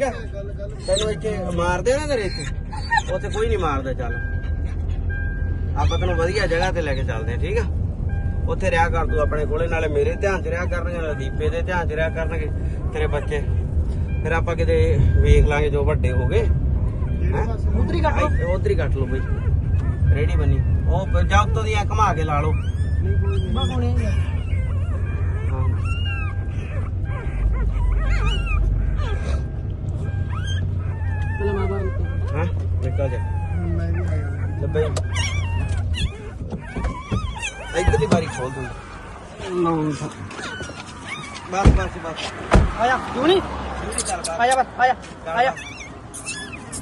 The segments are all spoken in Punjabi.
ਠੀਕ ਆ? ਤੈਨੂੰ ਇੱਥੇ ਮਾਰਦੇ ਨਾ ਤੇਰੇ ਇੱਥੇ? ਉੱਥੇ ਕੋਈ ਨਹੀਂ ਮਾਰਦਾ ਚੱਲ। ਆਪਾਂ ਤੈਨੂੰ ਵਧੀਆ ਜਗ੍ਹਾ ਤੇ ਲੈ ਕੇ ਚੱਲਦੇ ਆ ਠੀਕ ਆ? ਉੱਥੇ ਰਿਹਾ ਕਰ ਤੂੰ ਆਪਣੇ ਕੋਲੇ ਨਾਲੇ ਮੇਰੇ ਧਿਆਨ 'ਚ ਰਿਹਾ ਕਰਨਗੇ ਨਾਲੇ ਦੀਪੇ ਦੇ ਧਿਆਨ 'ਚ ਰਿਹਾ ਕਰਨਗੇ ਤੇਰੇ ਬੱਚੇ। ਫਿਰ ਆਪਾਂ ਕਿਤੇ ਵੇਖ ਲਾਂਗੇ ਜੋ ਵੱਡੇ ਹੋ ਗਏ। ਉਧਰੀ ਕੱਟ ਲਓ। ਉਧਰ ਹੀ ਕੱਟ ਲਓ ਬਈ। ਰੈਡੀ ਬਣੀ। ਉਹ ਜਾ ਉੱਤੋਂ ਦੀ ਐ ਘੁਮਾ ਕੇ ਲਾ ਲਓ। ਬਾ ਕੋਣੇ ਹਾਂ ਹਾਂ ਨਿਕਲ ਜਾ। ਮੈਂ ਵੀ ਆ ਗਿਆ ਲੱਭੇ। ਇੱਧਰ ਦੀ ਬਾਰੀ ਖੋਲ ਦੂੰ ਲਾਉਂ ਬਸ ਬਸ ਬਸ। ਆਇਆ ਕਿਉਂ ਨਹੀਂ? ਜਲਦੀ ਚੱਲ ਬਾਹਰ ਆਇਆ ਬਸ ਆਇਆ ਆਇਆ।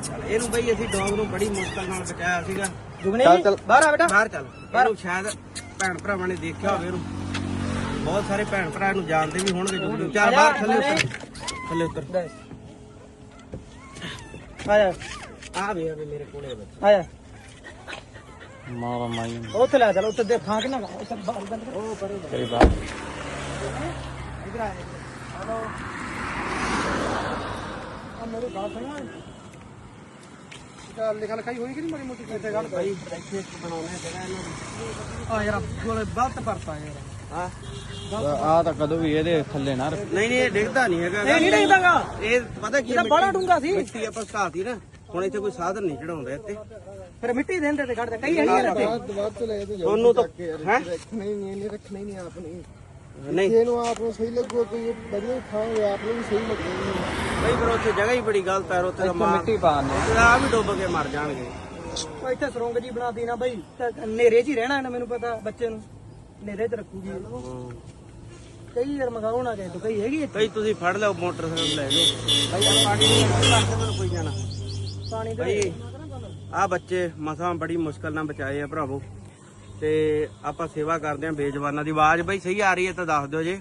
ਚੱਲ, ਇਹਨੂੰ ਬਈ ਅਸੀਂ ਡੌਗ ਨੂੰ ਬੜੀ ਮੁਸ਼ਕਲ ਨਾਲ ਬਚਾਇਆ ਸੀਗਾ। ਜੁਗਨੇ ਚੱਲ, ਜੀ ਚੱਲ। ਬਾਹਰ ਆ ਬੇਟਾ। ਬਾਹਰ ਚੱਲ। ਇਹਨੂੰ ਸ਼ਾਇਦ ਭੈਣ ਭਰਾਵਾਂ ਨੇ ਦੇਖਿਆ ਹੋਵੇ ਇਹਨੂੰ। ਬਹੁਤ ਸਾਰੇ ਭੈਣ ਭਰਾ ਇਹਨੂੰ ਜਾਣਦੇ ਵੀ ਹੋਣਗੇ ਜੋ ਚੱਲ ਬਾਹਰ ਥੱਲੇ ਉਤਰ। ਥੱਲੇ ਉਤਰ। ਆਇਆ। ਆ ਵੇ ਆ ਵੇ ਮੇਰੇ ਕੋਲੇ ਬੱਚਾ। ਆਇਆ ਮਾਵਾ ਮਾਈ। ਉੱਥੇ ਲੈ ਚੱਲ ਉੱਥੇ ਦੇ ਫਾਂਕ ਨਾ ਲਾ ਉੱਥੇ ਬਾਹਰ ਗੱਲ ਕਰ। ਉਹ ਪਰੇ ਤੇਰੀ ਬਾਤ ਇਧਰ ਆ ਹਲੋ। ਆ ਮੇਰੇ ਬਾਤ ਸੁਣਾ। ਚੱਲ ਲਿਖਾ ਲਿਖਾਈ ਹੋਈ ਕਿ ਨਹੀਂ ਮਾੜੀ ਮੋਟੀ ਕਿਤੇ ਗੱਲ ਭਾਈ ਇੱਥੇ ਇੱਕ ਬਣਾਉਣਾ ਜਗ੍ਹਾ ਇਹਨਾਂ ਦੀ। ਆ ਯਾਰ ਕੋਲੇ ਗਲਤ ਪਰਤਾ ਯਾਰ। ਹਾਂ। ਆ ਤਾਂ ਕਦੋਂ ਵੀ ਇਹਦੇ ਥੱਲੇ ਨਾ ਨਹੀਂ ਨਹੀਂ ਇਹ ਡਿੱਗਦਾ ਨਹੀਂ ਹੈਗਾ। ਇਹ ਨਹੀਂ ਡਿੱਗਦਾਗਾ। ਇਹ ਪਤਾ ਕੀ ਇਹਦਾ ਬੜਾ ਡੂੰਘਾ ਸੀ। ਮਿੱਟੀ ਆਪਾਂ ਘਾਤੀ ਨਾ। ਹੁਣ ਇੱਥੇ ਕੋਈ ਸਾਧਨ ਨਹੀਂ ਚੜਾਉਂਦਾ ਇੱਥੇ। ਫਿਰ ਮਿੱਟੀ ਦੇਂਦੇ ਤੇ ਕੱਢਦੇ ਕਈ ਨਹੀਂ ਰੱਖਦੇ ਬਾਅਦ ਚ ਲੈ ਤੇ ਤੁਹਾਨੂੰ ਤਾਂ ਹੈ ਰੱਖਣਾ ਹੀ? ਨਹੀਂ ਇਹਨੇ ਰੱਖਣਾ ਹੀ ਨਹੀਂ। ਨਹੀਂ ਇਹਨੂੰ ਆਪ ਨੂੰ ਸਹੀ ਲੱਗੋ ਕੋਈ ਵਧੀਆ ਖਾਓਗੇ ਆਪ ਨੂੰ ਵੀ ਸਹੀ ਲੱਗੇਗੀ ਬਈ ਫਿਰ ਉੱਥੇ ਜਗ੍ਹਾ ਹੀ ਬੜੀ ਗਲਤ ਹੈ ਉੱਥੇ ਤਾਂ ਮਾਰ ਮਿੱਟੀ ਪਾਉਂਦੇ ਆ ਵੀ ਡੁੱਬ ਕੇ ਮਰ ਜਾਣਗੇ। ਉਹ ਇੱਥੇ ਸਰੋਂਗ ਜੀ ਬਣਾਤੀ ਨਾ ਬਈ। ਤਾਂ ਹਨੇਰੇ 'ਚ ਹੀ ਰਹਿਣਾ ਇਹਨੇ ਮੈਨੂੰ ਪਤਾ ਬੱਚੇ ਨੂੰ। ਹਨੇਰੇ 'ਚ ਰੱਖੂਗੀ। ਇਹ। ਕਈ ਯਾਰ ਮਗਾਉ ਨਾ ਗਏ ਤੂੰ ਕਈ ਹੈਗੀ ਇੱਥੇ? ਬਈ ਤੁਸੀਂ ਫੜ ਲਓ ਮੋਟਰਸਾਈਕਲ ਲੈ ਜਾਓ ਬਈ ਆ ਪਾਣੀ ਨਹੀਂ ਮੈਨੂੰ ਕੋਈ ਜਾਣਾ। ਪਾਣੀ ਬਈ ਆ ਬੱਚੇ ਮਸਾਂ ਬੜੀ ਮੁਸ਼ਕਲ ਨਾਲ ਬਚਾਏ ਆ ਭਰਾਵੋ। ਤੇ ਆਪਾਂ ਸੇਵਾ ਕਰਦੇ ਆ ਬੇਜਵਾਨਾਂ ਦੀ ਆਵਾਜ਼। ਬਈ ਸਹੀ ਆ ਰਹੀ ਹੈ ਤਾਂ ਦੱਸ ਦਿਓ ਜੇ।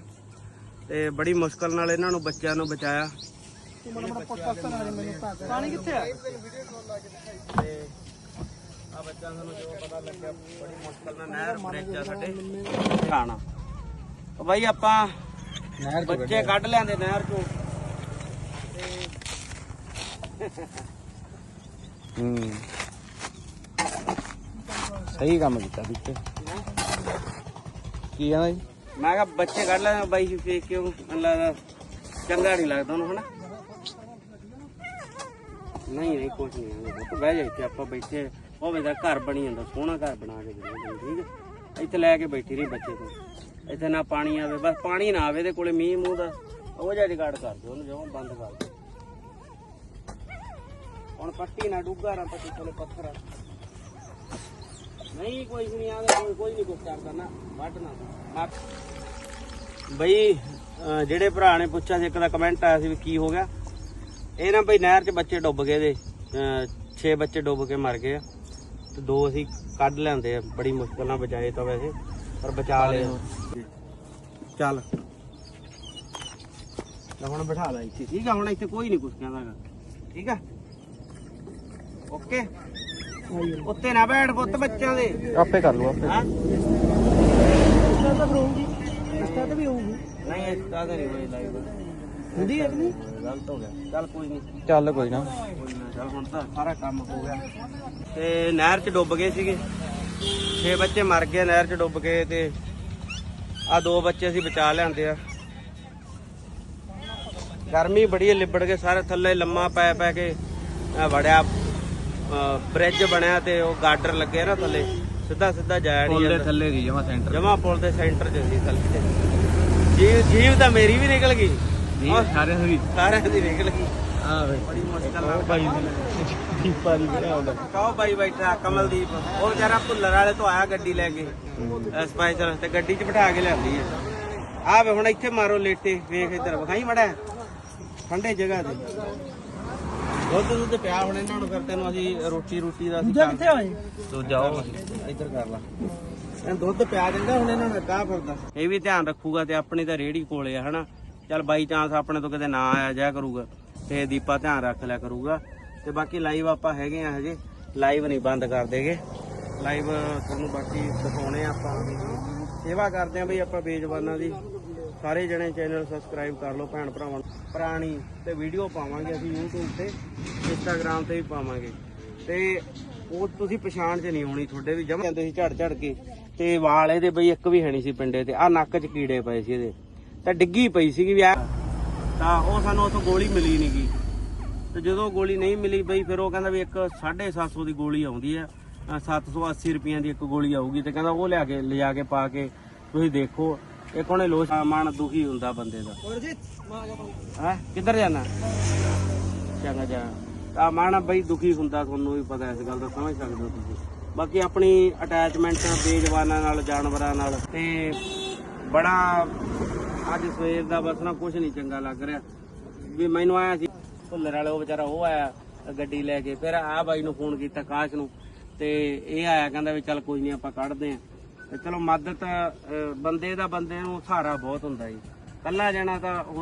ਤੇ ਬੜੀ ਮੁਸ਼ਕਲ ਨਾਲ ਇਹਨਾਂ ਨੂੰ ਬੱਚਿਆਂ ਨੂੰ ਬਚਾਇਆ। ਪਾਣੀ ਕਿੱਥੇ ਆ? ਤੇ ਆ ਬੱਚਾ ਸਾਨੂੰ ਜੋ ਪਤਾ ਲੱਗਿਆ ਬੜੀ ਮੁਸ਼ਕਲ ਨਾਲ ਨਹਿਰ ਬ੍ਰਿਜ ਆ ਸਾਡੇ। ਖਾਣਾ। ਬਾਈ ਆਪਾਂ ਨਹਿਰ ਬੱਚੇ ਕੱਢ ਲਿਆਂਦੇ ਨਹਿਰ ਚੋਂ। ਹੂੰ ਸਹੀ ਕੰਮ ਕੀਤਾ ਦਿੱਤੇ ਕੀ ਕਹਿੰਦਾ ਜੀ? ਮੈਂ ਕਿਹਾ ਬੱਚੇ ਕੱਢ ਲੈ ਬਾਈ ਫੇਕ ਕਿਉਂ? ਲੱਗਦਾ ਚੰਗਾ ਨਹੀਂ ਲੱਗਦਾ ਉਹਨੂੰ, ਹਨਾ? ਨਹੀਂ ਨਹੀਂ ਕੁਝ ਨਹੀਂ ਹੈ ਤੂੰ ਬਹਿ ਜਾ ਇੱਥੇ, ਆਪਾਂ ਬੈਠੇ। ਹੋਵੇ ਤਾਂ ਘਰ ਬਣੀ ਜਾਂਦਾ, ਸੋਹਣਾ ਘਰ ਬਣਾ ਕੇ ਦੇ ਠੀਕ ਹੈ? ਇੱਥੇ ਲੈ ਕੇ ਬੈਠੀ ਰਹੀ ਬੱਚੇ ਤੋਂ। ਇੱਥੇ ਨਾ ਪਾਣੀ ਆਵੇ, ਬਸ ਪਾਣੀ ਨਾ ਆਵੇ ਤੇ ਕੋਲੇ ਮੀਂਹ ਮੂੰਹ ਦਾ। ਉਹ ਜਿਹਾ ਰਿਕਾਰਡ ਕਰ ਦਿਓ ਉਹਨੂੰ ਜਿਉਂ ਬੰਦ ਕਰ ਦਿਓ। ਹੁਣ ਪੱਟੀ ਨਾ ਡੁੱਗਾ ਰਾਂ ਪੱਟੀ ਕੋਲੇ ਪੱਥਰ ਆ। ਨਹੀਂ, ਕੋਈ ਨਹੀਂ ਆਦਾ ਕੋਈ ਕੋਈ ਨਹੀਂ ਕੁਛ ਕਰਦਾ ਨਾ, ਵੱਢ ਨਾ ਬਈ ਜਿਹੜੇ ਭਰਾ ਨੇ ਪੁੱਛਿਆ ਸੀ, ਇੱਕ ਦਾ ਕਮੈਂਟ ਆਇਆ ਸੀ ਵੀ ਕੀ ਹੋ ਗਿਆ। ਇਹ ਨਾ ਬਈ ਨਹਿਰ 'ਚ ਬੱਚੇ ਡੁੱਬ ਗਏ ਦੇ 6 ਬੱਚੇ ਡੁੱਬ ਕੇ ਮਰ ਗਏ ਆ। ਤੇ ਦੋ ਅਸੀਂ ਕੱਢ ਲੈਂਦੇ ਆ, ਬੜੀ ਮੁਸ਼ਕਲ ਨਾਲ ਬਚਾਏ ਤਾਂ ਵੈਸੇ, ਪਰ ਬਚਾ ਲਏ ਚੱਲ। ਹੁਣ ਬਿਠਾ ਲੈ ਇੱਥੇ। ਠੀਕ ਆ, ਹੁਣ ਇੱਥੇ ਕੋਈ ਨਹੀਂ ਕੁਛ ਕਹਿੰਦਾਗਾ ਠੀਕ ਆ? ਓਕੇ। ਉੱਤੇ ਨਾ ਬੈਠ ਪੁੱਤ ਬੱਚਿਆਂ ਦੇ। ਆਪੇ ਕਰ ਲੂ ਆਪੇ। ਹਾਂ? ਇਸ ਤਰ੍ਹਾਂ ਤਾਂ ਹੋਊਗੀ ਇਸ ਤਰ੍ਹਾਂ ਤਾਂ ਵੀ ਹੋਊਗੀ। ਨਹੀਂ ਇਸ ਤਰ੍ਹਾਂ ਤਾਂ ਨਹੀਂ ਹੋਈ ਲਾਈਵ ਹੁੰਦੀ ਹੈ ਕਿ ਨਹੀਂ? ਗਲਤ ਹੋ ਗਿਆ। ਚੱਲ ਕੋਈ ਨਹੀਂ। ਚੱਲ ਕੋਈ ਨਾ। ਚੱਲ ਹੁਣ ਤਾਂ ਸਾਰਾ ਕੰਮ ਹੋ ਗਿਆ। ਤੇ ਨਹਿਰ 'ਚ ਡੁੱਬ ਗਏ ਸੀਗੇ। 6 ਬੱਚੇ ਮਰ ਗਏ ਨਹਿਰ 'ਚ ਡੁੱਬ ਕੇ ਤੇ ਆ ਦੋ ਬੱਚੇ ਅਸੀਂ ਬਚਾ ਲਿਆਂਦੇ ਆ। ਗਰਮੀ ਬੜੀ ਹੈ ਲਿਬੜ ਕੇ ਸਾਰੇ ਥੱਲੇ ਲੰਮਾ ਪੈ ਪੈ ਕੇ ਵੜਿਆ ਬ੍ਰਿਜ ਬਣਿਆ ਤੇ ਉਹ ਗਾਰਡਰ ਲੱਗੇ ਨਾ ਥੱਲੇ ਸਿੱਧਾ ਸਿੱਧਾ ਜਾਇਆ ਨਹੀਂ ਪੁੱਲ ਦੇ ਜਾਂਦਾ। ਥੱਲੇ ਦੀ ਜਮਾ ਸੈਂਟਰ ਜਮਾ ਪੁਲ ਦੇ ਸੈਂਟਰ 'ਚ ਸੀ ਥੱਲੇ ਜੀਵ ਜੀਵ ਤਾਂ ਮੇਰੀ ਵੀ ਨਿਕਲ ਗਈ। ਜੀ ਸਾਰਿਆਂ ਦੀ। ਸਾਰਿਆਂ ਦੀ ਨਿਕਲ ਗਈ। ਆ ਵੇ। ਬੜੀ ਮੁਸ਼ਕਲ ਨਾਲ ਭਾਈ ਦੀ ਬਣਿਆ ਹੁੰਦਾ ਕਾਹ ਬਾਈ ਬੈਠਾ ਕਮਲਦੀਪ। ਉਹ ਵਿਚਾਰਾ ਭੁੱਲਰ ਵਾਲੇ ਤੋਂ ਆਇਆ ਗੱਡੀ ਲੈ ਕੇ। ਸਪਾਈਸਰ ਤੇ ਗੱਡੀ 'ਚ ਬਿਠਾ ਕੇ ਲਿਆਂਦੀ ਹੈ ਆ ਵੇ ਹੁਣ ਇੱਥੇ ਮਾਰੋ ਲੇਟੇ ਵੇਖ ਇੱਧਰ। ਵਿਖਾਈ ਮੜਾ। ਠੰਡੇ ਜਗ੍ਹਾ ਤੇ। ਦੁੱਧ ਦੁੱਧ ਪਿਆ ਹੁਣ ਇਹਨਾਂ ਨੂੰ ਫਿਰ ਤੈਨੂੰ ਅਸੀਂ ਰੋਟੀ ਰੋਟੀ ਦਾ ਅਸੀਂ ਦੂਜਾ ਕਿੱਥੇ ਹੋਏ ਤੂੰ ਜਾਓ ਇੱਧਰ ਕਰ ਲਾ। ਇਹ ਦੁੱਧ ਪਿਆ ਦਿੰਦਾ ਹੁਣ ਇਹਨਾਂ ਨੂੰ ਕਾਹ ਫਿਰਦਾ। ਇਹ ਵੀ ਧਿਆਨ ਰੱਖੂਗਾ ਤੇ ਆਪਣੀ ਤਾਂ ਰੇੜੀ ਕੋਲੇ ਆ ਹਨਾ। ਚੱਲ ਬਾਈ ਚਾਂਸ ਆਪਣੇ ਤੋਂ ਕਿਤੇ ਨਾ ਆਇਆ ਜਾਇਆ ਕਰੂਗਾ। ਤੇ ਦੀਪਾ ਧਿਆਨ ਰੱਖ ਲਿਆ ਕਰੂਗਾ। ਤੇ ਬਾਕੀ ਲਾਈਵ ਆਪਾਂ ਹੈਗੇ ਆ ਹਜੇ। ਲਾਈਵ ਨਹੀਂ ਬੰਦ ਕਰ ਦੇਗੇ। ਲਾਈਵ ਤੁਹਾਨੂੰ ਬਾਕੀ ਦਿਖਾਉਣੇ ਆਪਾਂ। ਸੇਵਾ ਕਰਦੇ ਆ ਬਈ ਆਪਾਂ ਬੇਜਵਾਨਾਂ ਦੀ। ਸਾਰੇ ਜਣੇ ਚੈਨਲ ਸਬਸਕ੍ਰਾਈਬ ਕਰ ਲਓ ਭੈਣ ਭਰਾਵਾਂ ਪੁਰਾਣੀ ਤੇ ਵੀਡੀਓ ਪਾਵਾਂਗੇ ਅਸੀਂ YouTube ਤੇ Instagram ਤੇ ਵੀ ਪਾਵਾਂਗੇ। ਤੇ ਉਹ ਤੁਸੀਂ ਪਛਾਣ 'ਚ ਨਹੀਂ ਹੋਣੀ ਤੁਹਾਡੇ ਵੀ ਜਮ ਜਾਂਦੇ ਸੀ ਝੜ ਝੜ ਕੇ। ਤੇ ਵਾਲ ਇਹਦੇ ਬਈ ਇੱਕ ਵੀ ਹੈ ਨਹੀਂ ਸੀ ਪਿੰਡੇ ਤੇ ਆ ਨੱਕ 'ਚ ਕੀੜੇ ਪਏ ਸੀ ਇਹਦੇ। ਤਾਂ ਡਿੱਗੀ ਪਈ ਸੀਗੀ ਵੀ ਆ ਤਾਂ ਉਹ ਸਾਨੂੰ ਉੱਥੋਂ ਗੋਲੀ ਮਿਲੀ ਨਹੀਂ ਗੀ। ਤੇ ਜਦੋਂ ਗੋਲੀ ਨਹੀਂ ਮਿਲੀ ਬਈ ਫਿਰ ਉਹ ਕਹਿੰਦਾ ਵੀ ਇੱਕ 750 ਦੀ ਗੋਲੀ ਆਉਂਦੀ ਆ ਅ, 780 ਰੁਪਈਆਂ ਦੀ ਇੱਕ ਗੋਲੀ ਆਊਗੀ ਤੇ ਕਹਿੰਦਾ ਉਹ ਲਿਆ ਕੇ ਲਿਜਾ ਕੇ ਪਾ ਕੇ ਤੁਸੀਂ ਦੇਖੋ। ਇੱਕ ਉਹਨੇ ਲੋਸ਼ ਮਨ ਦੁਖੀ ਹੁੰਦਾ ਬੰਦੇ ਦਾ। ਹੈ? ਕਿੱਧਰ ਜਾਣਾ? ਚੰਗਾ ਜਾ। ਤਾਂ ਮਨ ਬਈ ਦੁਖੀ ਹੁੰਦਾ ਤੁਹਾਨੂੰ ਵੀ ਪਤਾ ਇਸ ਗੱਲ ਦਾ ਸਮਝ ਸਕਦੇ ਹੋ ਤੁਸੀਂ। ਬਾਕੀ ਆਪਣੀ ਅਟੈਚਮੈਂਟ ਬੇਜਵਾਨਾਂ ਨਾਲ ਜਾਨਵਰਾਂ ਨਾਲ ਤੇ ਬੜਾ ਅੱਜ ਸਵੇਰ ਦਾ ਬਸ ਨਾ ਕੁਝ ਨਹੀਂ ਚੰਗਾ ਲੱਗ ਰਿਹਾ। ਵੀ ਮੈਨੂੰ ਆਇਆ ਸੀ ਭੁੱਲਰ ਵਾਲੇ ਉਹ ਵਿਚਾਰਾ ਉਹ ਆਇਆ ਗੱਡੀ ਲੈ ਕੇ। ਫਿਰ ਆ ਬਾਈ ਨੂੰ ਫੋਨ ਕੀਤਾ ਕਾਸ਼ ਨੂੰ ਤੇ ਇਹ ਆਇਆ ਕਹਿੰਦਾ ਵੀ ਚੱਲ ਕੋਈ ਨਹੀਂ ਆਪਾਂ ਕੱਢਦੇ ਆਂ ਤੇ ਚਲੋ ਮਦਦ ਅ, ਬੰਦੇ ਦਾ ਬੰਦੇ ਨੂੰ ਸਹਾਰਾ ਬਹੁਤ ਹੁੰਦਾ ਜੀ। ਕੱਲਾ ਜਾਣਾ ਤਾਂ ਉਹ